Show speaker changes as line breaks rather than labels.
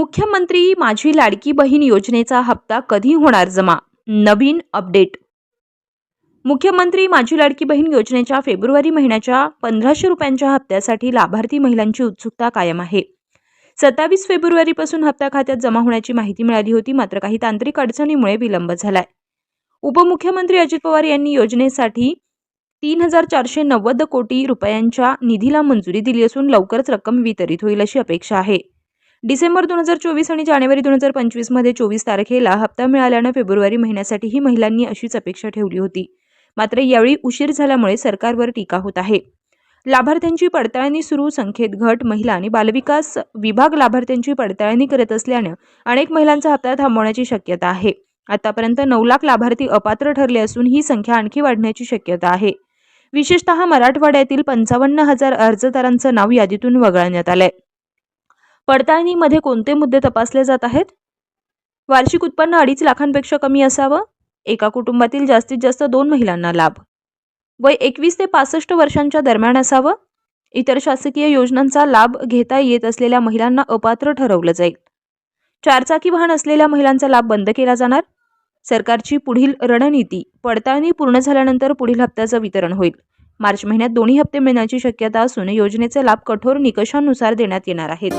मुख्यमंत्री माझी लाडकी बहीण योजनेचा हप्ता कधी होणार जमा? नवीन अपडेट. मुख्यमंत्री माझी लाडकी बहीण योजनेच्या फेब्रुवारी महिन्याच्या पंधराशे रुपयांच्या हप्त्यासाठी लाभार्थी महिलांची उत्सुकता कायम आहे. सत्तावीस फेब्रुवारीपासून हप्ता खात्यात जमा होण्याची माहिती मिळाली होती मात्र काही तांत्रिक अडचणीमुळे विलंब झालाय. उपमुख्यमंत्री अजित पवार यांनी योजनेसाठी तीन हजार चारशे नव्वद कोटी रुपयांच्या निधीला मंजुरी दिली असून लवकरच रक्कम वितरित होईल अशी अपेक्षा आहे. डिसेंबर दोन हजार चोवीस आणि जानेवारी दोन हजार पंचवीसमध्ये चोवीस तारखेला हप्ता मिळाल्यानं फेब्रुवारी महिन्यासाठीही महिलांनी अशीच अपेक्षा ठेवली होती. मात्र यावेळी उशीर झाल्यामुळे सरकारवर टीका होत आहे. लाभार्थ्यांची पडताळणी सुरू संख्येत घट महिला आणि बालविकास विभाग लाभार्थ्यांची पडताळणी करत असल्यानं अनेक महिलांचा हप्ता थांबवण्याची शक्यता आहे. आतापर्यंत नऊ लाख लाभार्थी अपात्र ठरले असून ही संख्या आणखी वाढण्याची शक्यता आहे. विशेषतः मराठवाड्यातील पंचावन्न हजार अर्जदारांचं नाव यादीतून वगळण्यात आलंय. पडताळणीमध्ये कोणते मुद्दे तपासले जात आहेत? वार्षिक उत्पन्न अडीच लाखांपेक्षा कमी असावं? एका कुटुंबातील जास्तीत जास्त दोन महिलांना लाभ. वय एकवीस ते पासष्ट वर्षांच्या दरम्यान असावं? इतर शासकीय योजनांचा लाभ घेता येत असलेल्या महिलांना अपात्र ठरवलं जाईल. चारचाकी वाहन असलेल्या महिलांचा लाभ बंद केला जाणार? सरकारची पुढील रणनीती पडताळणी पूर्ण झाल्यानंतर पुढील हप्त्याचं वितरण होईल. मार्च महिन्यात दोन्ही हप्ते मिळण्याची शक्यता असून योजनेचे लाभ कठोर निकषांनुसार देण्यात येणार आहेत.